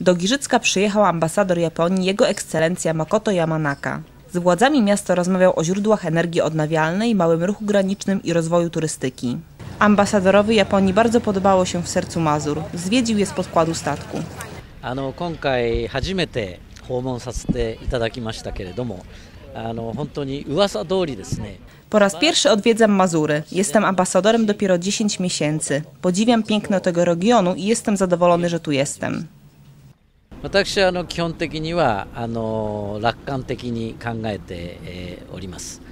Do Giżycka przyjechał ambasador Japonii, jego ekscelencja Makoto Yamanaka. Z władzami miasta rozmawiał o źródłach energii odnawialnej, małym ruchu granicznym i rozwoju turystyki. Ambasadorowi Japonii bardzo podobało się w sercu Mazur. Zwiedził je z podkładu statku. あの今回初めて訪問させていただきましたけれどもあの本当に噂通りですね Po raz pierwszy odwiedzam Mazury. Jestem ambasadorem dopiero 10 miesięcy. Podziwiam piękno tego regionu i jestem zadowolony, że tu jestem. 私はあの基本的にはあの楽観的に考えて、えーおります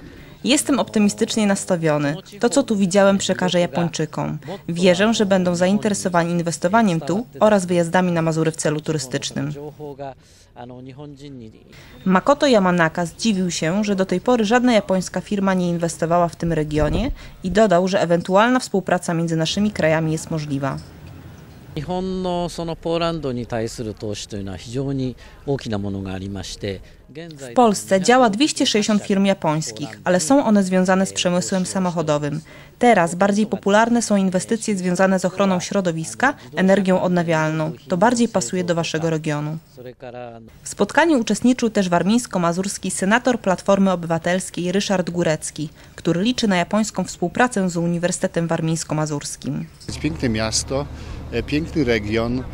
Jestem optymistycznie nastawiony. To, co tu widziałem, przekażę Japończykom. Wierzę, że będą zainteresowani inwestowaniem tu oraz wyjazdami na Mazury w celu turystycznym. 情報があの日本人に Makoto Yamanaka zdziwił się, że do tej pory żadna japońska firma nie inwestowała w tym regionie i dodał, że ewentualna współpraca między naszymi krajami jest możliwa. 日本のそのポーランドに対する投資というのは非常に大きなものがありまして現在 W Polsce działa 260 firm japońskich, ale są one związane z przemysłem samochodowym. Teraz bardziej popularne są inwestycje związane z ochroną środowiska, energią odnawialną. To bardziej pasuje do waszego regionu. それからあの W spotkaniu uczestniczył też warmińsko-mazurski senator Platformy Obywatelskiej Ryszard Górecki, który liczy na japońską współpracę z Uniwersytetem Warmińsko-Mazurskim. Piękne miasto, e, piękny region, e,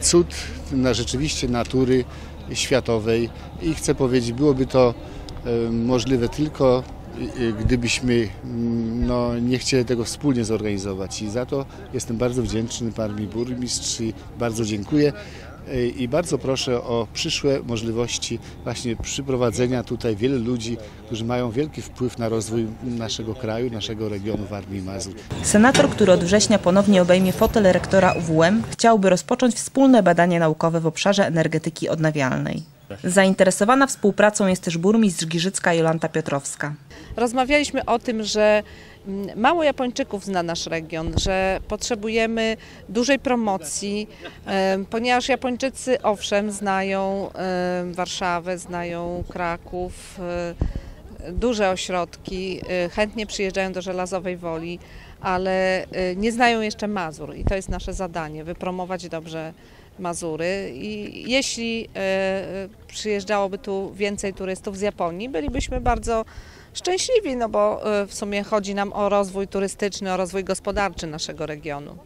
cud na rzeczywiście natury światowej i chcę powiedzieć, byłoby to e, możliwe tylko e, gdybyśmy mm, no, nie chcieli tego wspólnie zorganizować. I za to jestem bardzo wdzięczny pani burmistrz i bardzo dziękuję. E, i bardzo proszę o przyszłe możliwości właśnie przyprowadzenia tutaj wielu ludzi, którzy mają wielki wpływ na rozwój naszego kraju, naszego regionu Warmii i Mazur. Senator, który od września ponownie obejmie fotel rektora UWM, chciałby rozpocząć wspólne badania naukowe w obszarze energetyki odnawialnej. Zainteresowana współpracą jest też burmistrz Giżycka Jolanta Piotrowska. Rozmawialiśmy o tym, że mało Japończyków zna nasz region, że potrzebujemy dużej promocji, ponieważ Japończycy owszem znają Warszawę, znają Kraków, e, duże ośrodki, e, chętnie przyjeżdżają do Żelazowej Woli, ale e, nie znają jeszcze Mazur i to jest nasze zadanie, wypromować dobrze Mazury i jeśli e, e, przyjeżdżałoby tu więcej turystów z Japonii, bylibyśmy bardzo szczęśliwi, no bo e, w sumie chodzi nam o rozwój turystyczny, o rozwój gospodarczy naszego regionu.